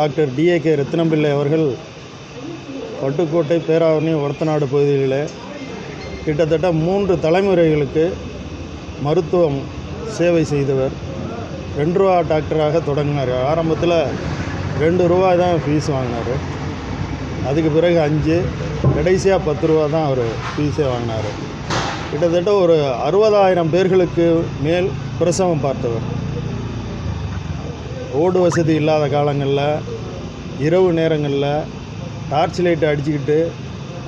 Doctor TAK ரத்தினம்பிள்ளை அவர்கள் பட்டுக்கோட்டை பேராவரணி ஒரத்தநாடு பகுதிகளில் கிட்டத்தட்ட மூன்று தலைமுறைகளுக்கு மருத்துவம் சேவை செய்தவர். ரெண்டு ரூபா டாக்டராக தொடங்கினார். ஆரம்பத்தில் ரெண்டு ரூபாய் தான் ஃபீஸ் வாங்கினார். அதுக்கு பிறகு அஞ்சு கடைசியாக பத்து ரூபா தான் அவர் ஃபீஸே வாங்கினார். கிட்டத்தட்ட ஒரு அறுபதாயிரம் பேர்களுக்கு மேல் பிரசவம் பார்த்தவர். ரோடு வசதி இல்லாத காலங்களில் இரவு நேரங்களில் டார்ச் லைட்டை அடிச்சுக்கிட்டு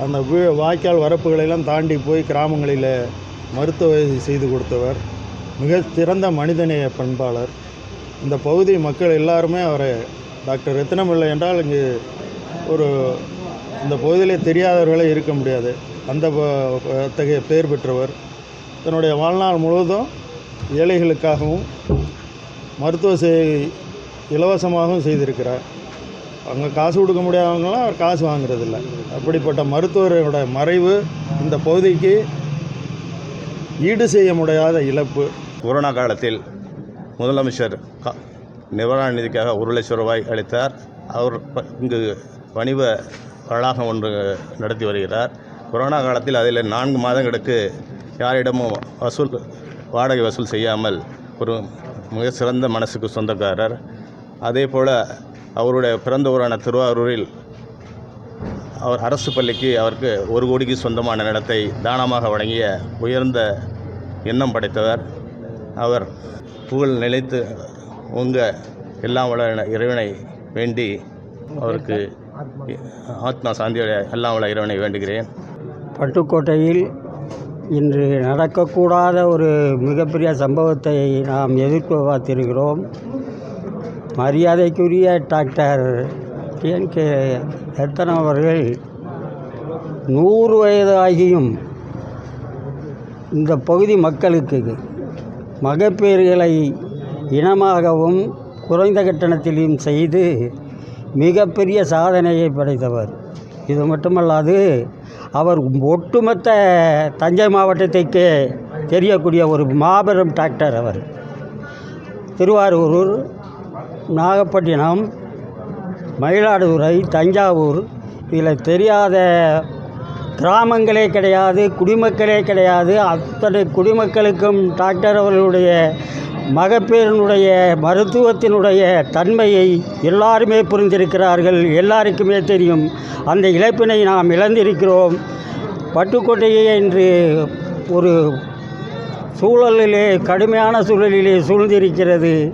அந்த வாய்க்கால் வரப்புகளெல்லாம் தாண்டி போய் கிராமங்களில் மருத்துவ செய்து கொடுத்தவர் மிக சிறந்த மனிதநேய பண்பாளர். இந்த பகுதி மக்கள் எல்லாருமே அவரை டாக்டர் ரத்தினமில்லை என்றால் இங்கு ஒரு இந்த பகுதியிலே தெரியாதவர்களே இருக்க முடியாது. அந்த அத்தகைய பெயர் பெற்றவர். தன்னுடைய வாழ்நாள் முழுவதும் ஏழைகளுக்காகவும் மருத்துவ சேவை இலவசமாகவும் செய்திருக்கிறார். அங்கே காசு கொடுக்க முடியாதவங்களாம் அவர் காசு வாங்குறதில்ல. அப்படிப்பட்ட மருத்துவரோட மறைவு இந்த பகுதிக்கு ஈடு செய்ய முடியாத இழப்பு. கொரோனா காலத்தில் முதலமைச்சர் கா- நிவாரண நிதிக்காக ஒரு லட்சம் ரூபாய் அளித்தார். அவர் ப- இங்கு வணிக வளாகம் ஒன்று நடத்தி வருகிறார். கொரோனா காலத்தில் அதில் நான்கு மாதங்களுக்கு யாரிடமும் வசூல் வாடகை வசூல் செய்யாமல் ஒரு மிக சிறந்த மனசுக்கு சொந்தக்காரர். அதே போல் அவருடைய பிறந்த ஊரான திருவாரூரில் அவர் அரசு பள்ளிக்கு அவருக்கு ஒரு கோடிக்கு சொந்தமான நிலத்தை தானமாக வழங்கிய உயர்ந்த எண்ணம் படைத்தவர். அவர் புகழ் நிலைத்து உங்க எல்லாம் வள இறைவனை வேண்டி அவருக்கு ஆத்மா சாந்தியோட எல்லாம் வள இறைவனை வேண்டுகிறேன். பட்டுக்கோட்டையில் இன்று நடக்கக்கூடாத ஒரு மிகப்பெரிய சம்பவத்தை நாம் எதிர்ப்பு பார்த்திருக்கிறோம். மரியாதைக்குரிய டாக்டர் டிஎன்கே ரத்தன் அவர்கள் நூறு வயது ஆகியும் இந்த பகுதி மக்களுக்கு மகப்பேறுகளை இனமாகவும் குறைந்த கட்டணத்திலும் செய்து மிகப்பெரிய சாதனையை படைத்தவர். இது மட்டுமல்லாது அவர் ஒட்டுமொத்த தஞ்சை மாவட்டத்திற்கே தெரியக்கூடிய ஒரு மாபெரும் டாக்டர் அவர். திருவாரூர் நாகப்பட்டினம் மயிலாடுதுறை தஞ்சாவூர் இதில் தெரியாத கிராமங்களே கிடையாது குடிமக்களே கிடையாது. அத்தனை குடிமக்களுக்கும் டாக்டர் அவர்களுடைய மகப்பேறினுடைய மருத்துவத்தினுடைய தன்மையை எல்லாருமே புரிந்திருக்கிறார்கள். எல்லாருக்குமே தெரியும். அந்த இழப்பினை நாம் இழந்திருக்கிறோம். பட்டுக்கோட்டையை என்று ஒரு சூழலிலே கடுமையான சூழலிலே சூழ்ந்திருக்கிறது.